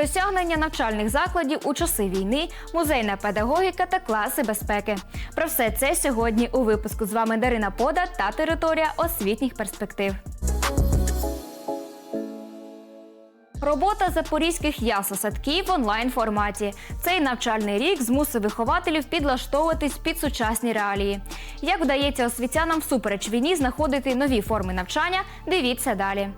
Досягнення навчальних закладів у часи війни, музейна педагогіка та класи безпеки. Про все це сьогодні у випуску з вами Дарина Пода та територія освітніх перспектив. Робота запорізьких ясосадків в онлайн форматі. Цей навчальний рік змусив вихователів підлаштовуватись під сучасні реалії. Як вдається освітянам всупереч війні знаходити нові форми навчання? Дивіться далі.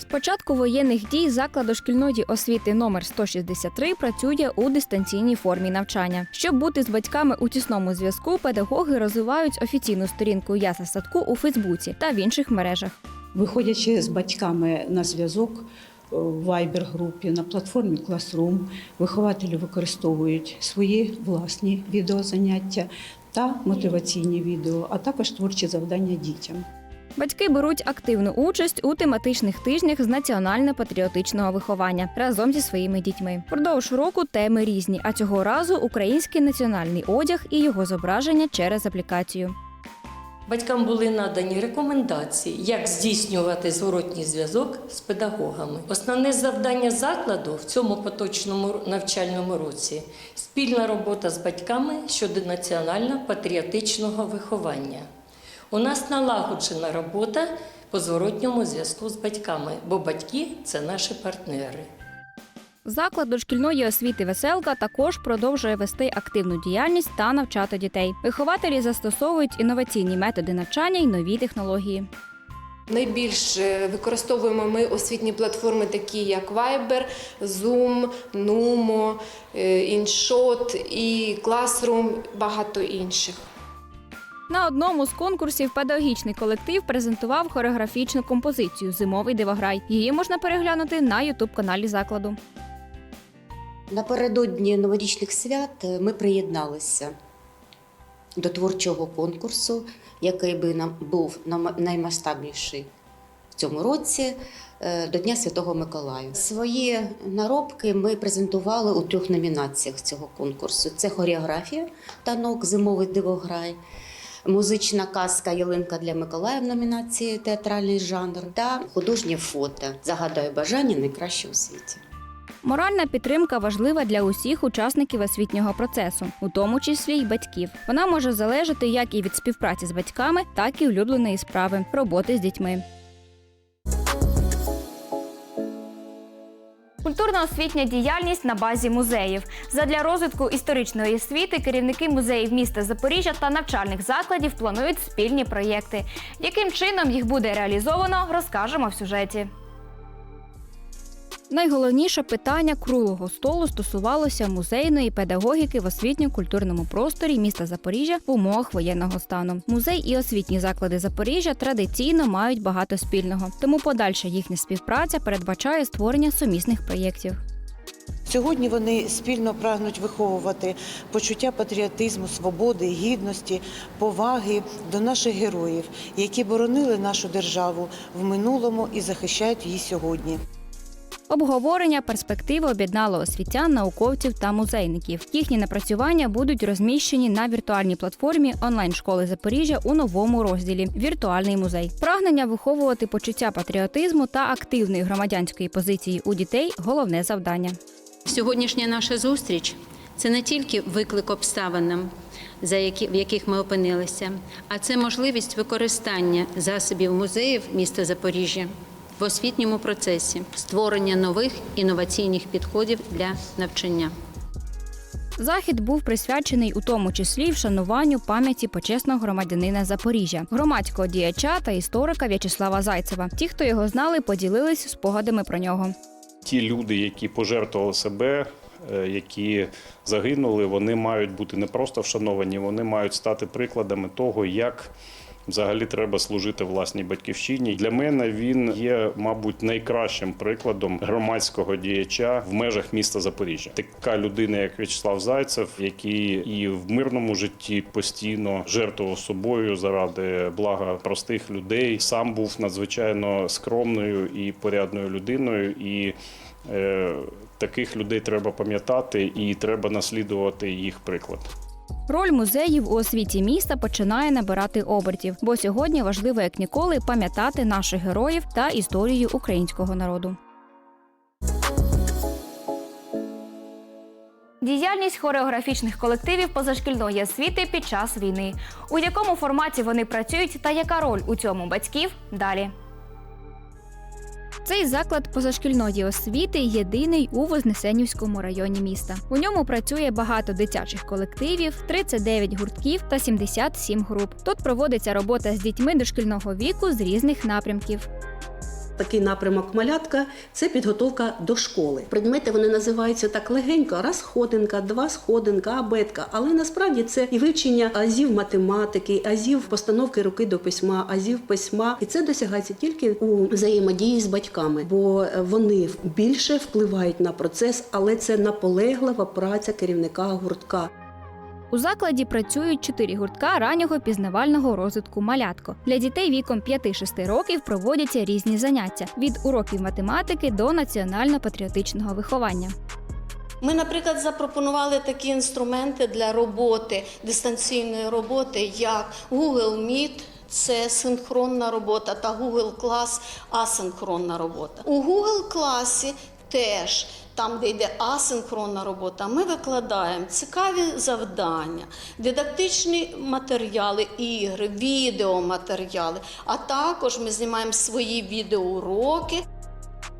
З початку воєнних дій заклад дошкільної освіти номер 163 працює у дистанційній формі навчання. Щоб бути з батьками у тісному зв'язку, педагоги розвивають офіційну сторінку ясла садку у Фейсбуці та в інших мережах. Виходячи з батьками на зв'язок е, в Viber-групі на платформі Classroom, вихователі використовують свої власні відеозаняття та мотиваційні відео, а також творчі завдання дітям. Батьки беруть активну участь у тематичних тижнях з національно-патріотичного виховання разом зі своїми дітьми. Продовж року теми різні, а цього разу український національний одяг і його зображення через аплікацію. Батькам були надані рекомендації, як здійснювати зворотній зв'язок з педагогами. Основне завдання закладу в цьому поточному навчальному році спільна робота з батьками щодо національно-патріотичного виховання. У нас налагоджена робота по зворотньому зв'язку з батьками, бо батьки це наші партнери. Заклад дошкільної освіти Веселка також продовжує вести активну діяльність та навчати дітей. Вихователі застосовують інноваційні методи навчання й нові технології. Найбільш е, використовуємо ми освітні платформи, такі як Viber, Zoom, Numo, е, InShot і Classroom, багато інших. На одному з конкурсів педагогічний колектив презентував хореографічну композицію Зимовий дивограй. Її можна переглянути на ютуб каналі закладу. Напередодні новорічних свят е, ми приєдналися до творчого конкурсу, який би нам був наймасштабніший в цьому році е, до Дня Святого Миколая. Свої наробки ми презентували у трьох номінаціях цього конкурсу: це хореографія, танок, зимовий дивограй. Музична казка Ялинка для Миколая в номінації Театральний жанр та художнє фото Загадаю бажання найкраще у світі. Моральна підтримка важлива для усіх учасників освітнього процесу, у тому числі й батьків. Вона може залежати як і від співпраці з батьками, так і улюбленої справи роботи з дітьми. Культурно-освітня діяльність на базі музеїв. Задля розвитку історичної освіти керівники музеїв міста Запоріжжя та навчальних закладів планують спільні проєкти. Яким чином їх буде реалізовано, розкажемо в сюжеті. Найголовніше питання круглого столу стосувалося музейної педагогіки в освітньо-культурному просторі міста Запоріжжя в умовах воєнного стану. Музей і освітні заклади Запоріжжя традиційно мають багато спільного, тому подальша їхня співпраця передбачає створення сумісних проєктів. Сьогодні вони спільно прагнуть виховувати почуття патріотизму, свободи, гідності, поваги до наших героїв, які боронили нашу державу в минулому і захищають її сьогодні. Обговорення перспективи об'єднало освітян, науковців та музейників. Їхні напрацювання будуть розміщені на віртуальній платформі онлайн-школи Запоріжжя у новому розділі Віртуальний музей. Прагнення виховувати почуття патріотизму та активної громадянської позиції у дітей головне завдання. Сьогоднішня наша зустріч це не тільки виклик обставинам, за які, в яких ми опинилися, а це можливість використання засобів музеїв міста Запоріжжя в освітньому процесі, створення нових інноваційних підходів для навчання. Захід був присвячений у тому числі вшануванню пам'яті почесного громадянина Запоріжжя, громадського діяча та історика В'ячеслава Зайцева. Ті, хто його знали, поділились спогадами про нього. ті люди, які пожертвували себе, е, які загинули, вони мають бути не просто вшановані, вони мають стати прикладами того, як. Взагалі треба служити власній батьківщині. Для мене він є, мабуть, найкращим прикладом громадського діяча в межах міста Запоріжжя. Така людина, як В'ячеслав Зайцев, який і в мирному житті постійно жертвував собою заради блага простих людей. Сам був надзвичайно скромною і порядною людиною. І е, таких людей треба пам'ятати і треба наслідувати їх приклад. Роль музеїв у освіті міста починає набирати обертів, бо сьогодні важливо як ніколи пам'ятати наших героїв та історію українського народу. Діяльність хореографічних колективів позашкільної освіти під час війни, у якому форматі вони працюють та яка роль у цьому батьків далі. Цей заклад позашкільної освіти єдиний у Вознесенівському районі міста. У ньому працює багато дитячих колективів, 39 гуртків та 77 груп. Тут проводиться робота з дітьми дошкільного віку з різних напрямків. Такий напрямок малятка це підготовка до школи. Предмети вони називаються так легенько: раз сходинка, два сходинка, абетка. Але насправді це і вивчення азів математики, азів постановки руки до письма, азів письма. І це досягається тільки у взаємодії з батьками, бо вони більше впливають на процес, але це наполеглива праця керівника гуртка. У закладі працюють чотири гуртка раннього пізнавального розвитку малятко. Для дітей віком 5-6 років проводяться різні заняття від уроків математики до національно-патріотичного виховання. Ми, наприклад, запропонували такі інструменти для роботи, дистанційної роботи, як Google Meet, це синхронна робота, та Google Class асинхронна робота. У Google класі теж. Там, де йде асинхронна робота, ми викладаємо цікаві завдання, дидактичні матеріали, ігри, відеоматеріали. А також ми знімаємо свої відеоуроки.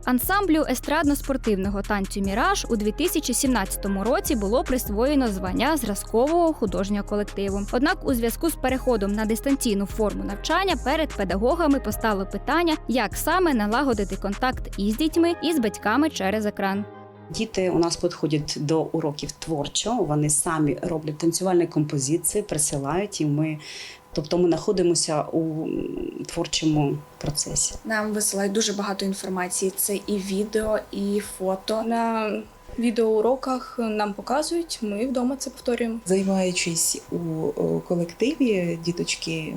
Ансамблю естрадно-спортивного танцю Міраж у 2017 році було присвоєно звання зразкового художнього колективу. Однак, у зв'язку з переходом на дистанційну форму навчання перед педагогами постало питання, як саме налагодити контакт із дітьми і з батьками через екран. Діти у нас підходять до уроків творчо. Вони самі роблять танцювальні композиції, присилають і ми. Тобто ми знаходимося у творчому процесі. Нам висилають дуже багато інформації. Це і відео, і фото. На відеоуроках нам показують, ми вдома це повторюємо. Займаючись у колективі, діточки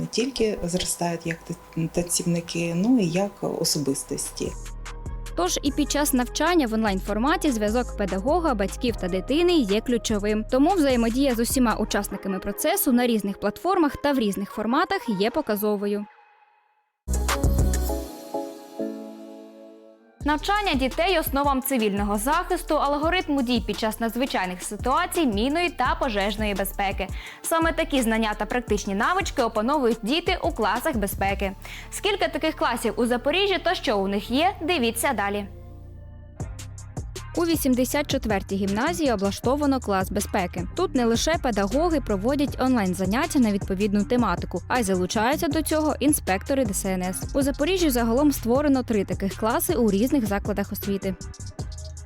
не тільки зростають як танцівники, ну і як особистості. Тож і під час навчання в онлайн форматі зв'язок педагога, батьків та дитини є ключовим. Тому взаємодія з усіма учасниками процесу на різних платформах та в різних форматах є показовою. Навчання дітей основам цивільного захисту, алгоритму дій під час надзвичайних ситуацій, міної та пожежної безпеки. Саме такі знання та практичні навички опановують діти у класах безпеки. Скільки таких класів у Запоріжжі та що у них є, дивіться далі. У 84-й гімназії облаштовано клас безпеки. Тут не лише педагоги проводять онлайн заняття на відповідну тематику, а й залучаються до цього інспектори ДСНС. У Запоріжжі загалом створено три таких класи у різних закладах освіти.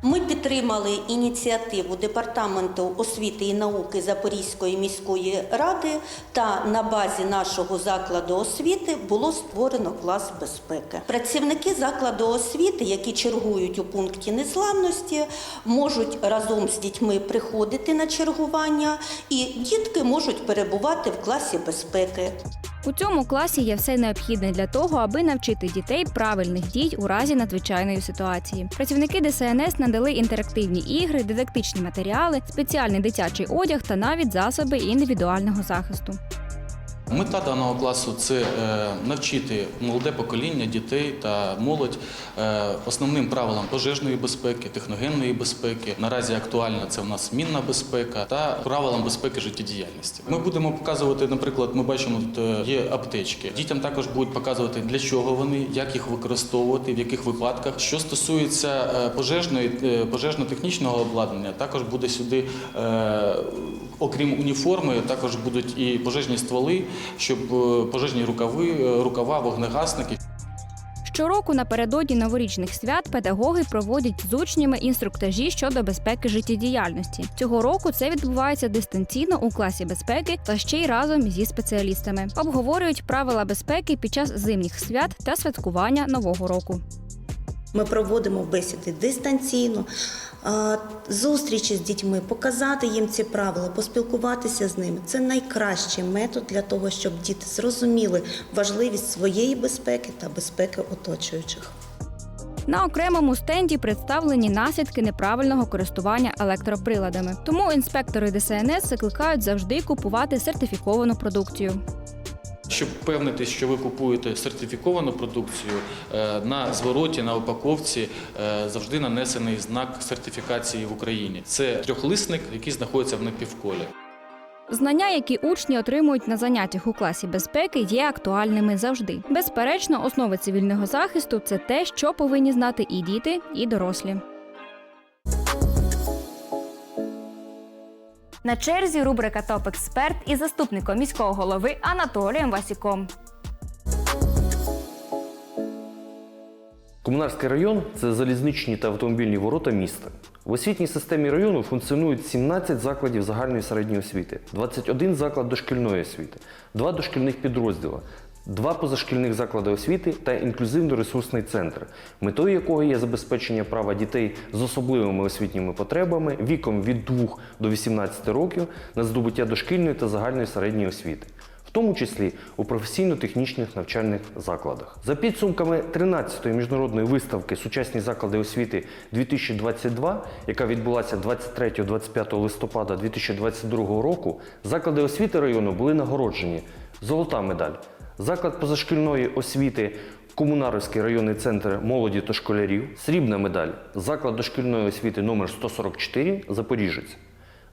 Ми підтримали ініціативу Департаменту освіти і науки Запорізької міської ради, та на базі нашого закладу освіти було створено клас безпеки. Працівники закладу освіти, які чергують у пункті незламності, можуть разом з дітьми приходити на чергування, і дітки можуть перебувати в класі безпеки. У цьому класі є все необхідне для того, аби навчити дітей правильних дій у разі надзвичайної ситуації. Працівники ДСНС надали інтерактивні ігри, дидактичні матеріали, спеціальний дитячий одяг та навіть засоби індивідуального захисту. Мета даного класу це е, навчити молоде покоління дітей та молодь е, основним правилам пожежної безпеки, техногенної безпеки. Наразі актуальна це в нас мінна безпека та правилам безпеки життєдіяльності. Ми будемо показувати, наприклад, ми бачимо, тут е, є аптечки. Дітям також будуть показувати для чого вони, як їх використовувати, в яких випадках. Що стосується пожежної пожежно-технічного обладнання, також буде сюди. Окрім уніформи, також будуть і пожежні стволи, щоб е, пожежні рукави, е, рукава, вогнегасники. Щороку напередодні новорічних свят педагоги проводять з учнями інструктажі щодо безпеки життєдіяльності. Цього року це відбувається дистанційно у класі безпеки та ще й разом зі спеціалістами. Обговорюють правила безпеки під час зимніх свят та святкування нового року. Ми проводимо бесіди дистанційно, зустрічі з дітьми, показати їм ці правила, поспілкуватися з ними. Це найкращий метод для того, щоб діти зрозуміли важливість своєї безпеки та безпеки оточуючих. На окремому стенді представлені наслідки неправильного користування електроприладами. Тому інспектори ДСНС закликають завжди купувати сертифіковану продукцію. Щоб впевнитись, що ви купуєте сертифіковану продукцію, е, на звороті, на упаковці е, завжди нанесений знак сертифікації в Україні. Це трьохлисник, який знаходиться в напівколі. Знання, які учні отримують на заняттях у класі безпеки, є актуальними завжди. Безперечно, основи цивільного захисту це те, що повинні знати і діти, і дорослі. На черзі рубрика Топ Експерт із заступником міського голови Анатолієм Васіком. Комунарський район це залізничні та автомобільні ворота міста. В освітній системі району функціонують 17 закладів загальної середньої освіти, 21 заклад дошкільної освіти, 2 дошкільних підрозділи, 2 позашкільних заклади освіти та інклюзивно-ресурсний центр, метою якого є забезпечення права дітей з особливими освітніми потребами віком від 2 до 18 років на здобуття дошкільної та загальної середньої освіти в тому числі у професійно-технічних навчальних закладах. За підсумками 13-ї міжнародної виставки Сучасні заклади освіти 2022, яка відбулася 23-25 листопада 2022 року, заклади освіти району були нагороджені золота медаль, заклад позашкільної освіти. Комунарівський районний центр молоді та школярів, срібна медаль, заклад дошкільної освіти номер 144 Запоріжець.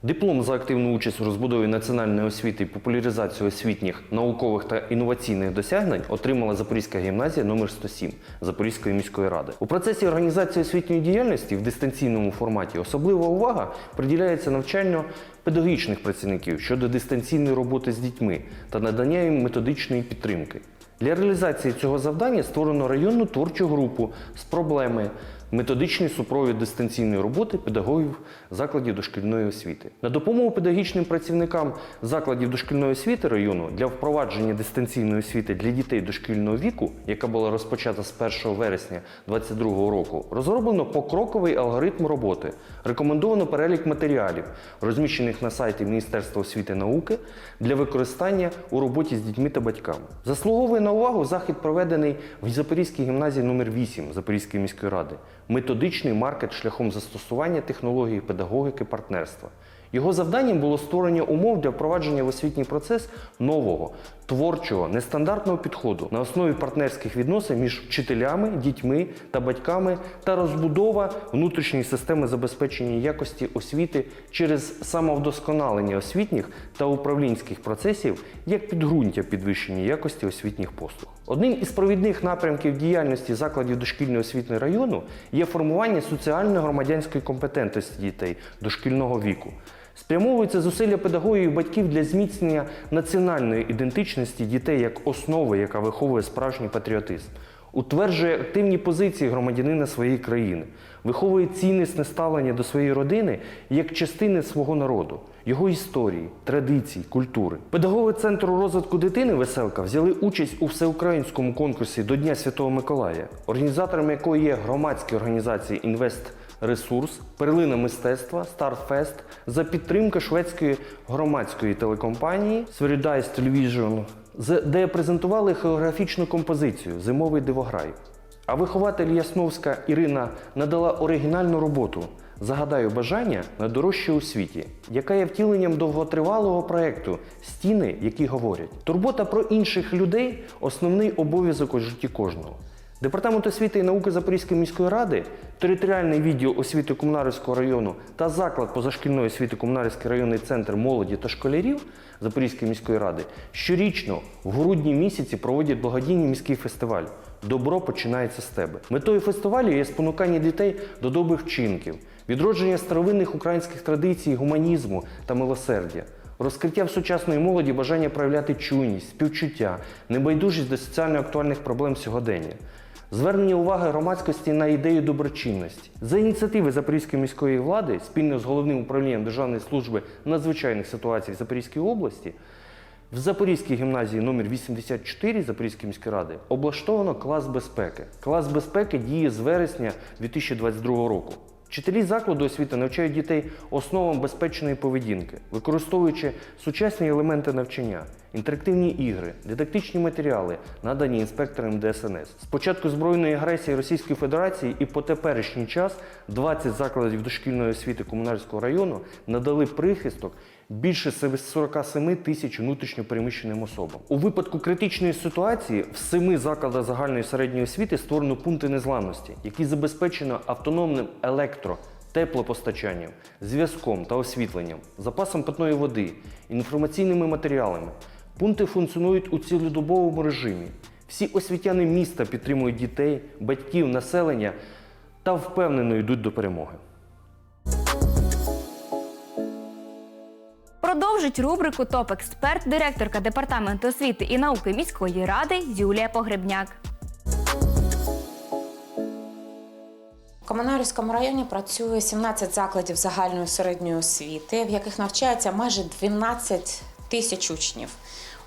Диплом за активну участь у розбудові національної освіти і популяризацію освітніх, наукових та інноваційних досягнень отримала Запорізька гімназія номер 107 Запорізької міської ради. У процесі організації освітньої діяльності в дистанційному форматі особлива увага приділяється навчанню педагогічних працівників щодо дистанційної роботи з дітьми та надання їм методичної підтримки. Для реалізації цього завдання створено районну творчу групу з проблеми методичний супровід дистанційної роботи педагогів закладів дошкільної освіти. На допомогу педагогічним працівникам закладів дошкільної освіти району для впровадження дистанційної освіти для дітей дошкільного віку, яка була розпочата з 1 вересня 2022 року, розроблено покроковий алгоритм роботи. Рекомендовано перелік матеріалів, розміщених на сайті Міністерства освіти і науки для використання у роботі з дітьми та батьками. Заслуговує на увагу захід, проведений в Запорізькій гімназії номер 8 Запорізької міської ради. Методичний маркет шляхом застосування технології педагогіки партнерства. Його завданням було створення умов для впровадження в освітній процес нового, творчого, нестандартного підходу на основі партнерських відносин між вчителями, дітьми та батьками та розбудова внутрішньої системи забезпечення якості освіти через самовдосконалення освітніх та управлінських процесів як підґрунтя підвищення якості освітніх послуг. Одним із провідних напрямків діяльності закладів дошкільної освіти району є формування соціально-громадянської компетентності дітей дошкільного віку. Спрямовуються зусилля педагогів і батьків для зміцнення національної ідентичності дітей як основи, яка виховує справжній патріотизм, утверджує активні позиції громадянина своєї країни, виховує ціннісне ставлення до своєї родини як частини свого народу, його історії, традицій, культури. Педагоги Центру розвитку дитини Веселка взяли участь у всеукраїнському конкурсі до Дня Святого Миколая, організаторами якої є громадські організації Інвест. Ресурс, перлина мистецтва, Старфест за підтримки шведської громадської телекомпанії Sveriges Television, де презентували хореографічну композицію Зимовий дивограй. А вихователь Ясновська Ірина надала оригінальну роботу Загадаю бажання найдорожче у світі, яка є втіленням довготривалого проекту Стіни, які говорять. Турбота про інших людей основний обов'язок у житті кожного. Департамент освіти і науки Запорізької міської ради, територіальний відділ освіти Комунарівського району та заклад позашкільної освіти Комунарівський районний центр молоді та школярів Запорізької міської ради щорічно в грудні місяці проводять благодійний міський фестиваль. Добро починається з тебе. Метою фестивалю є спонукання дітей до добрих вчинків, відродження старовинних українських традицій, гуманізму та милосердя. Розкриття в сучасної молоді бажання проявляти чуйність, співчуття, небайдужість до соціально актуальних проблем сьогодення. Звернення уваги громадськості на ідею доброчинності. За ініціативи Запорізької міської влади спільно з головним управлінням Державної служби надзвичайних ситуацій Запорізької області в Запорізькій гімназії номер 84 Запорізької міської ради облаштовано клас безпеки. Клас безпеки діє з вересня 2022 року. Вчителі закладу освіти навчають дітей основам безпечної поведінки, використовуючи сучасні елементи навчання, інтерактивні ігри, дидактичні матеріали, надані інспекторам ДСНС. З початку збройної агресії Російської Федерації і по теперішній час 20 закладів дошкільної освіти Комунальського району надали прихисток більше 47 тисяч внутрішньопереміщеним особам. У випадку критичної ситуації в семи закладах загальної середньої освіти створено пункти незламності, які забезпечено автономним електро. Теплопостачанням, зв'язком та освітленням, запасом питної води, інформаційними матеріалами. Пункти функціонують у цілодобовому режимі. Всі освітяни міста підтримують дітей, батьків, населення та впевнено йдуть до перемоги. Продовжить рубрику ТОП-експерт директорка департаменту освіти і науки міської ради Юлія Погребняк. В Комунарівському районі працює 17 закладів загальної середньої освіти, в яких навчається майже 12 тисяч учнів.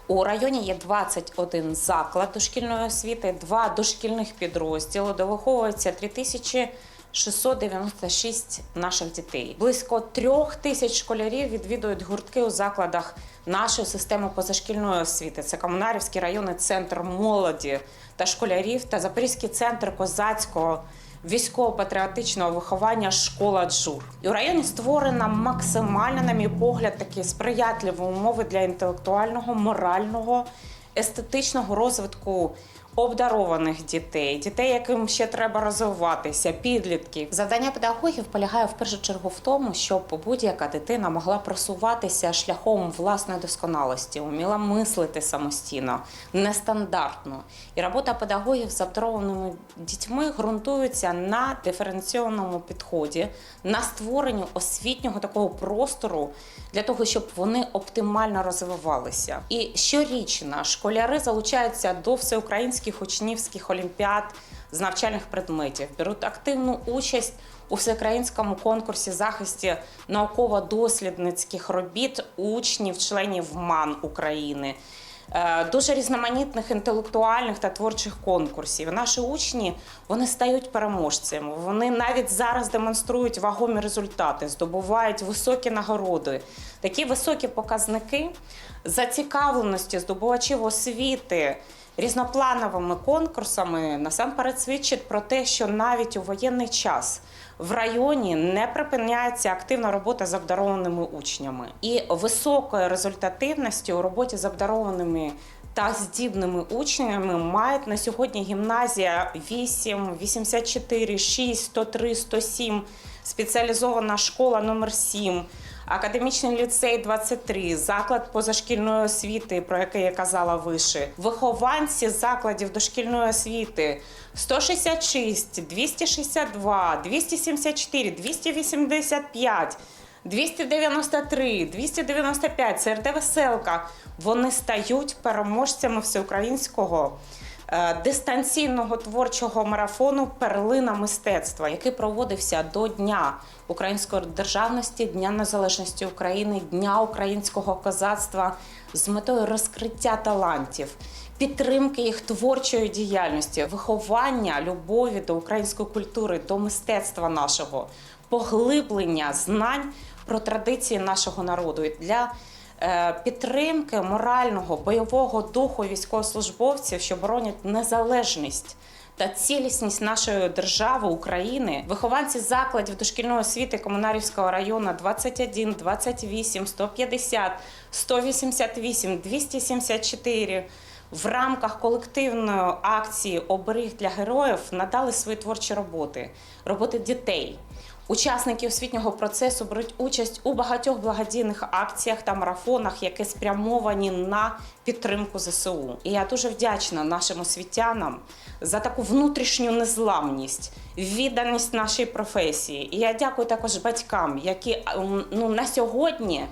У районі є 21 заклад дошкільної освіти, два дошкільних підрозділу. підрозділи, довиховується тисячі. 696 наших дітей. Близько трьох тисяч школярів відвідують гуртки у закладах нашої системи позашкільної освіти. Це Комунарівський районний центр молоді та школярів та Запорізький центр козацького. Військово-патріотичного виховання школа джур і у районі створена максимально, на мій погляд, такі сприятливі умови для інтелектуального, морального, естетичного розвитку обдарованих дітей, дітей, яким ще треба розвиватися, підлітків. Завдання педагогів полягає в першу чергу в тому, щоб будь-яка дитина могла просуватися шляхом власної досконалості, вміла мислити самостійно, нестандартно. І робота педагогів з обдарованими дітьми ґрунтується на диференційованому підході, на створенні освітнього такого простору для того, щоб вони оптимально розвивалися. І щорічно школяри залучаються до всеукраїнських учнівських олімпіад з навчальних предметів, беруть активну участь у всеукраїнському конкурсі захисті науково-дослідницьких робіт учнів, членів МАН України. Е, Дуже різноманітних інтелектуальних та творчих конкурсів. Наші учні вони стають переможцями. Вони навіть зараз демонструють вагомі результати, здобувають високі нагороди. Такі високі показники зацікавленості здобувачів освіти різноплановими конкурсами насамперед свідчить про те, що навіть у воєнний час в районі не припиняється активна робота з обдарованими учнями. І високої результативності у роботі з обдарованими та здібними учнями мають на сьогодні гімназія 8, 84, 6, 103, 107, спеціалізована школа номер 7, Академічний ліцей 23, заклад позашкільної освіти, про який я казала вище, вихованці закладів дошкільної освіти. 166, 262, 274, 285, 293, 295, ЦРТ Веселка. Вони стають переможцями всеукраїнського дистанційного творчого марафону Перлина мистецтва, який проводився до Дня української державності, Дня Незалежності України, Дня українського козацтва з метою розкриття талантів. Підтримки їх творчої діяльності, виховання любові до української культури, до мистецтва нашого, поглиблення знань про традиції нашого народу і для е, підтримки морального бойового духу військовослужбовців, що боронять незалежність. Та цілісність нашої держави України, вихованці закладів дошкільної освіти Комунарівського району 21, 28, 150, 188, 274 в рамках колективної акції Оберіг для героїв надали свої творчі роботи, роботи дітей. Учасники освітнього процесу беруть участь у багатьох благодійних акціях та марафонах, які спрямовані на підтримку ЗСУ. І я дуже вдячна нашим освітянам за таку внутрішню незламність, відданість нашій професії. І я дякую також батькам, які ем, ну, на сьогодні е,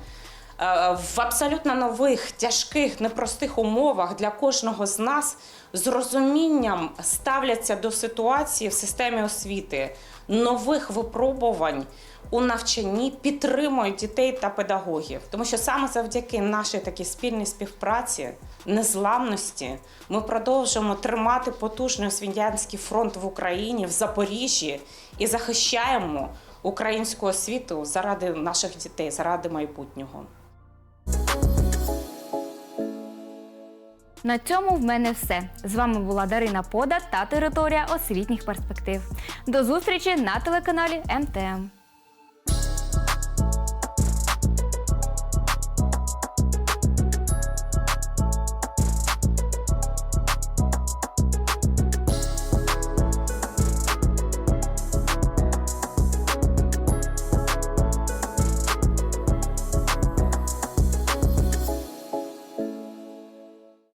в абсолютно нових, тяжких, непростих умовах для кожного з нас з розумінням ставляться до ситуації в системі освіти, нових випробувань у навчанні, підтримують дітей та педагогів. Тому що саме завдяки нашій такій спільній співпраці, незламності, ми продовжуємо тримати потужний освітянський фронт в Україні, в Запоріжжі і захищаємо українську освіту заради наших дітей, заради майбутнього. На цьому в мене все. З вами була Дарина Пода та територія освітніх перспектив. До зустрічі на телеканалі МТМ.